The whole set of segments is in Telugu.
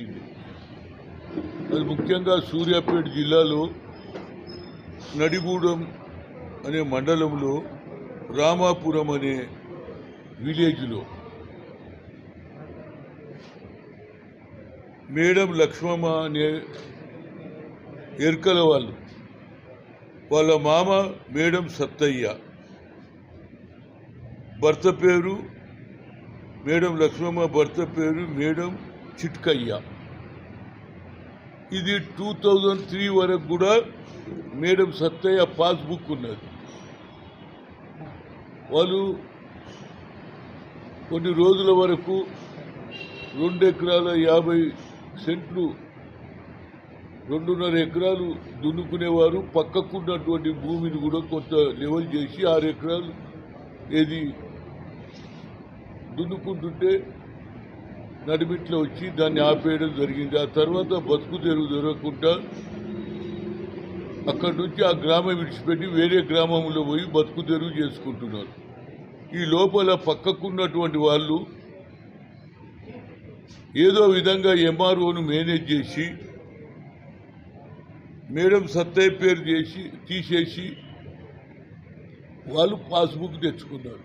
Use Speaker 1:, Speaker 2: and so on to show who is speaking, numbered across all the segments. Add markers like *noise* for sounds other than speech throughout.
Speaker 1: వచ్చింది అది ముఖ్యంగా సూర్యాపేట జిల్లాలో నడిగూడెం అనే మండలంలో రామాపురం అనే విలేజ్లో. మేడం లక్ష్మమ్మ అనే ఎరుకల వాళ్ళు వాళ్ళ మామ మేడం సత్తయ్య భర్త పేరు మేడం లక్ష్మమ్మ భర్త పేరు మేడం చిట్కయ్య. ఇది టూ థౌజండ్ త్రీ వరకు కూడా మేడం సత్తయ్య పాస్బుక్ ఉన్నది. వాళ్ళు కొన్ని రోజుల వరకు రెండు ఎకరాల యాభై సెంట్లు రెండున్నర ఎకరాలు దున్నుకునేవారు. పక్కకున్నటువంటి భూమిని కూడా కొంత లెవెల్ చేసి ఆరు ఎకరాలు ఏది దున్నుకుంటుంటే నడిమిట్లో వచ్చి దాన్ని ఆపేయడం జరిగింది. ఆ తర్వాత బతుకు తెరువు దొరకకుండా అక్కడి నుంచి ఆ గ్రామం విడిచిపెట్టి వేరే గ్రామంలో పోయి బతుకు తెరువు చేసుకుంటున్నారు. ఈ లోపల పక్కకున్నటువంటి వాళ్ళు ఏదో విధంగా ఎంఆర్ఓను మేనేజ్ చేసి మేడం సత్తయ్య పేరు చేసి తీసేసి వాళ్ళు పాస్బుక్ తెచ్చుకున్నారు.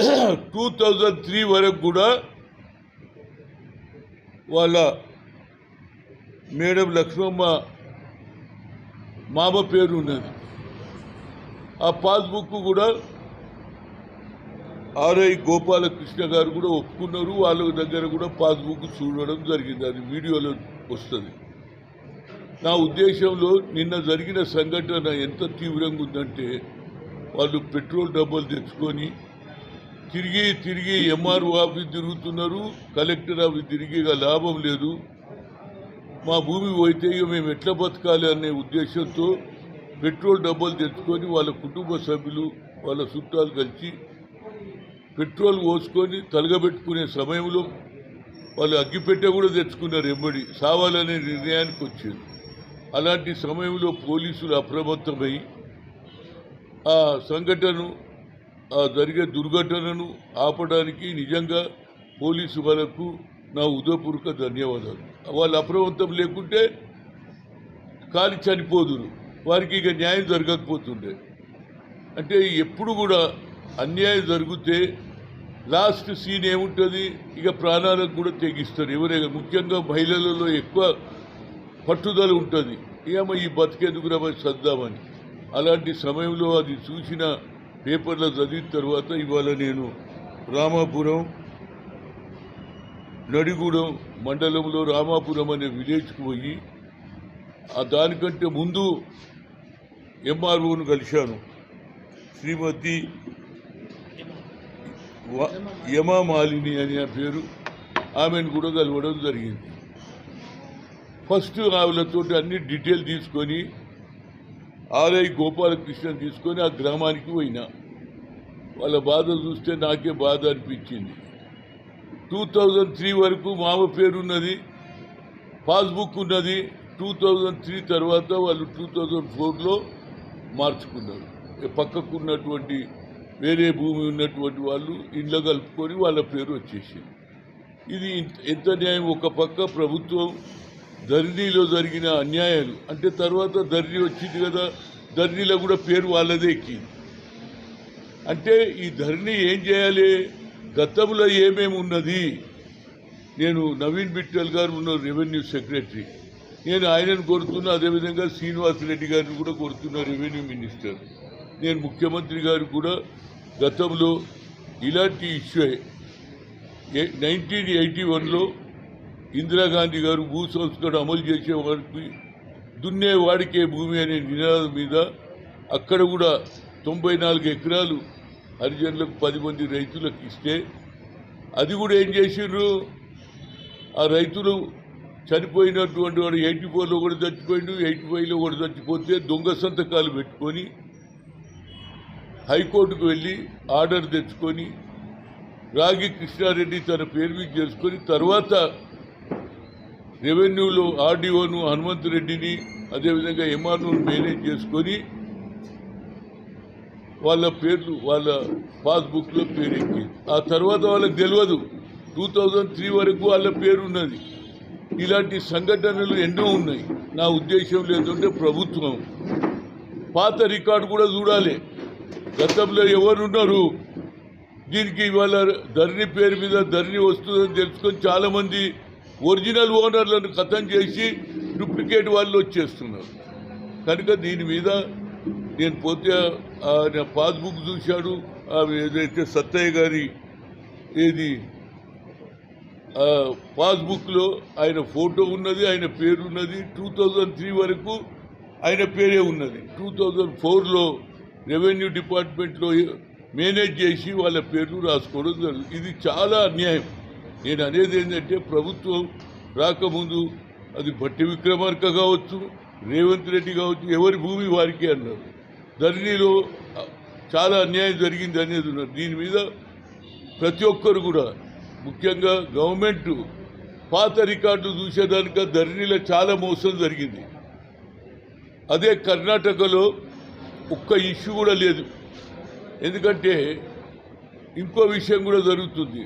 Speaker 1: *clears throat* టూ థౌజండ్ త్రీ వరకు కూడా వాళ్ళ మేడం లక్ష్మమ్మ మామ పేరు ఉన్నది ఆ పాస్బుక్ కూడా ఆర్ఐ గోపాలకృష్ణ గారు కూడా ఒప్పుకున్నారు. వాళ్ళ దగ్గర కూడా పాస్బుక్ చూడడం జరిగింది. అది వీడియోలో వస్తుంది. నా ఉద్దేశంలో నిన్న జరిగిన సంఘటన ఎంత తీవ్రంగా ఉందంటే వాళ్ళు పెట్రోల్ డబ్బాలు తెచ్చుకొని తిరిగి తిరిగి ఎంఆర్ఓ ఆఫీస్ తిరుగుతున్నారు. కలెక్టర్ ఆఫీస్ తిరిగి లాభం లేదు. మా భూమి పోయితే మేము ఎట్లా బతకాలి అనే ఉద్దేశంతో పెట్రోల్ డబ్బాలు తెచ్చుకొని వాళ్ళ కుటుంబ సభ్యులు వాళ్ళ చుట్టాలు కలిసి పెట్రోల్ పోసుకొని తలగబెట్టుకునే సమయంలో వాళ్ళు అగ్గిపెట్టె కూడా తెచ్చుకున్నారు ఎంబడి. సావాలనే నిర్ణయానికి వచ్చింది అలాంటి సమయంలో పోలీసులు అప్రమత్తమై ఆ సంఘటనను ఆ జరిగే దుర్ఘటనను ఆపడానికి నిజంగా పోలీసు వాళ్ళకు నా ఉదయపూర్వక ధన్యవాదాలు. వాళ్ళు అప్రమత్తం లేకుంటే కాలి చనిపోదురు. వారికి ఇక న్యాయం జరగకపోతుండే. అంటే ఎప్పుడు కూడా అన్యాయం జరిగితే లాస్ట్ సీన్ ఏముంటుంది? ఇక ప్రాణాలకు కూడా తెగిస్తారు. ఎవరైనా ముఖ్యంగా మహిళలలో ఎక్కువ పట్టుదల ఉంటుంది. ఏమో ఈ బతికేందుకు రమ్మ చద్దామని అలాంటి సమయంలో అది చూసిన పేపర్లో చదివిన తర్వాత ఇవాళ నేను రామాపురం నడిగూడెం మండలంలో రామాపురం అనే విలేజ్కి పోయి ఆ దానికంటే ముందు ఎంఆర్ఓను కలిశాను. శ్రీమతి యమామాలిని యమా మాలిని అనే పేరు ఆమెను కూడా కలవడం జరిగింది. ఫస్ట్ ఆవిడతో అన్ని డీటెయిల్ తీసుకొని ఆర్ఐ గోపాలకృష్ణ తీసుకొని ఆ గ్రామానికి పోయినా. వాళ్ళ బాధ చూస్తే నాకే బాధ అనిపించింది. టూ థౌజండ్ త్రీ వరకు మామ పేరున్నది పాస్బుక్ ఉన్నది. టూ థౌజండ్ త్రీ తర్వాత వాళ్ళు టూ థౌజండ్ ఫోర్లో మార్చుకున్నారు. పక్కకు ఉన్నటువంటి వేరే భూమి ఉన్నటువంటి వాళ్ళు ఇండ్లు కలుపుకొని వాళ్ళ పేరు వచ్చేసింది. ఇది ఎంత న్యాయం? ఒక పక్క ప్రభుత్వం ధరణిలో జరిగిన అన్యాయాలు. అంటే తర్వాత ధరణి వచ్చింది కదా ధరణిలో కూడా పేరు వాళ్ళదే ఎక్కింది. అంటే ఈ ధరణి ఏం చేయాలి? గతంలో ఏమేమి ఉన్నది? నేను నవీన్ బిట్టల్ గారు ఉన్న రెవెన్యూ సెక్రటరీ. నేను ఆయనను కోరుతున్నా అదేవిధంగా శ్రీనివాసరెడ్డి గారిని కూడా కోరుతున్నా రెవెన్యూ మినిస్టర్. నేను ముఖ్యమంత్రి గారు కూడా గతంలో ఇలాంటి ఇష్యూ నైన్టీన్ ఎయిటీ వన్లో ఇందిరాగాంధీ గారు భూ సంస్కరణ అమలు చేసే వారికి దున్నేవాడికే భూమి అనే నినాదం మీద అక్కడ కూడా తొంభై నాలుగు ఎకరాలు హరిజనులకు పది మంది రైతులకు ఇస్తే అది కూడా ఏం చేసిండ్రు? ఆ రైతులు చనిపోయినటువంటి వాడు ఎయిటీ ఫోర్లో కూడా చచ్చిపోయిండు ఎయిటీ ఫైవ్లో కూడా చచ్చిపోతే దొంగ సంతకాలు పెట్టుకొని హైకోర్టుకు వెళ్ళి ఆర్డర్ తెచ్చుకొని రాగి కృష్ణారెడ్డి తన పేరు మీద చేసుకొని తర్వాత రెవెన్యూలో ఆర్డీఓను హనుమంత్ రెడ్డిని అదేవిధంగా ఎంఆర్ను మేనేజ్ చేసుకొని వాళ్ళ పేర్లు వాళ్ళ పాస్బుక్లో పేరు ఎక్కింది ఆ తర్వాత వాళ్ళకి తెలియదు టూ థౌజండ్ త్రీ వరకు వాళ్ళ పేరు ఉన్నది ఇలాంటి సంఘటనలు ఎన్నో ఉన్నాయి. నా ఉద్దేశం లేదంటే ప్రభుత్వం. పాత రికార్డు కూడా చూడాలి. గతంలో ఎవరున్నారు? దీనికి ఇవాళ ధరణి పేరు మీద ధరణి వస్తుందని తెలుసుకొని చాలామంది ఒరిజినల్ ఓనర్లను కథం చేసి డూప్లికేట్ వాళ్ళు వచ్చేస్తున్నారు. కనుక దీని మీద నేను పోతే ఆయన పాస్బుక్ చూశాడు ఏదైతే సత్తయ్య గారి ఏది పాస్బుక్లో ఆయన ఫోటో ఉన్నది ఆయన పేరు ఉన్నది టూ థౌజండ్ త్రీ వరకు ఆయన పేరే ఉన్నది. టూ థౌజండ్ ఫోర్లో రెవెన్యూ డిపార్ట్మెంట్లో మేనేజ్ చేసి వాళ్ళ పేర్లు రాసుకోవడం జరుగుతుంది ఇది చాలా అన్యాయం. నేను అనేది ఏంటంటే ప్రభుత్వం రాకముందు అది భట్టి విక్రమార్క కావచ్చు రేవంత్ రెడ్డి కావచ్చు ఎవరి భూమి వారికి అన్నారు. ధరణిలో చాలా అన్యాయం జరిగింది అనేది ఉన్నారు దీని మీద ప్రతి ఒక్కరు కూడా ముఖ్యంగా గవర్నమెంట్ పాత రికార్డు చూసేదానిక ధరణిలో చాలా మోసం జరిగింది. అదే కర్ణాటకలో ఒక్క ఇష్యూ కూడా లేదు. ఎందుకంటే ఇంకో విషయం కూడా జరుగుతుంది.